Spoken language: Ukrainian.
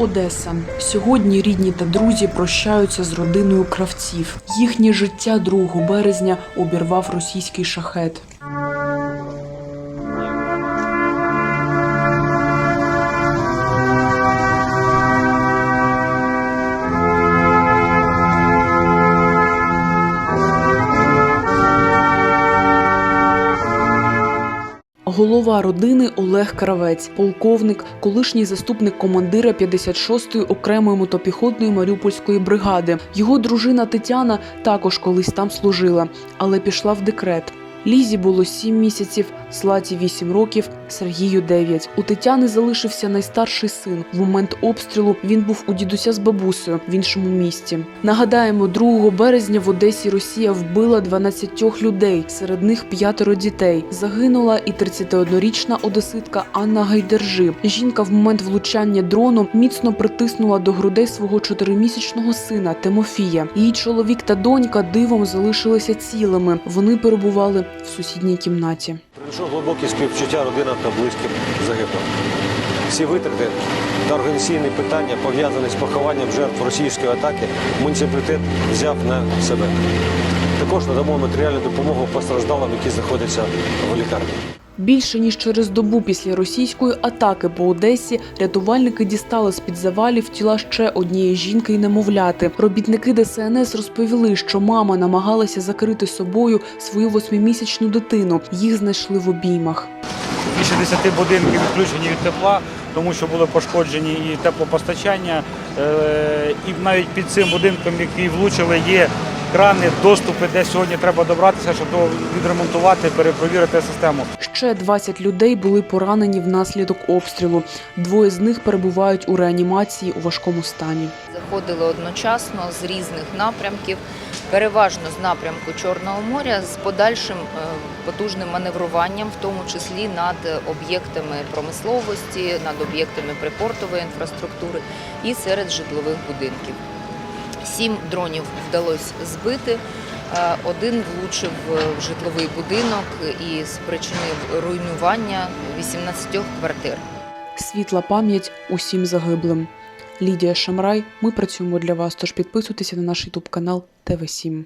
Одеса. Сьогодні рідні та друзі прощаються з родиною кравців. Їхнє життя 2 березня обірвав російський шахет. Голова родини Олег Кравець, полковник, колишній заступник командира 56-ї окремої мотопіхотної маріупольської бригади. Його дружина Тетяна також колись там служила, але пішла в декрет. Лізі було 7 місяців, Златі 8 років, Сергію 9. У Тетяни залишився найстарший син. В момент обстрілу він був у дідуся з бабусею в іншому місті. Нагадаємо, 2 березня в Одесі Росія вбила 12 людей, серед них п'ятеро дітей. Загинула і 31-річна одеситка Анна Гайдержи. Жінка в момент влучання дрону міцно притиснула до грудей свого чотиримісячного сина Тимофія. Її чоловік та донька дивом залишилися цілими. Вони перебували в сусідній кімнаті. Прийшов глибокі співчуття родинам та близьким загиблих. Всі витрати та організаційні питання, пов'язані з похованням жертв російської атаки, муніципалітет взяв на себе. Також надамо матеріальну допомогу постраждалим, які знаходяться в лікарні. Більше ніж через добу після російської атаки по Одесі рятувальники дістали з під завалів тіла ще однієї жінки і немовляти. Робітники ДСНС розповіли, що мама намагалася закрити собою свою восьмимісячну дитину. Їх знайшли в обіймах. Більше 10 будинків відключені від тепла, тому що були пошкоджені і теплопостачання. Е, І навіть під цим будинком, який влучили, є крани, доступи, де сьогодні треба добратися, щоб то відремонтувати, перепровірити систему. Ще 20 людей були поранені внаслідок обстрілу. Двоє з них перебувають у реанімації у важкому стані. заходили одночасно з різних напрямків, переважно з напрямку Чорного моря, з подальшим е, потужним маневруванням, в тому числі над об'єктами промисловості, над об'єктами припортової інфраструктури і серед житлових будинків. Сім дронів вдалося збити. е, Один влучив в житловий будинок і спричинив руйнування 18 квартир. Світла пам'ять усім загиблим. Лідія Шамрай. Ми працюємо для вас. Тож підписуйтеся на наш ютуб канал ТВ 7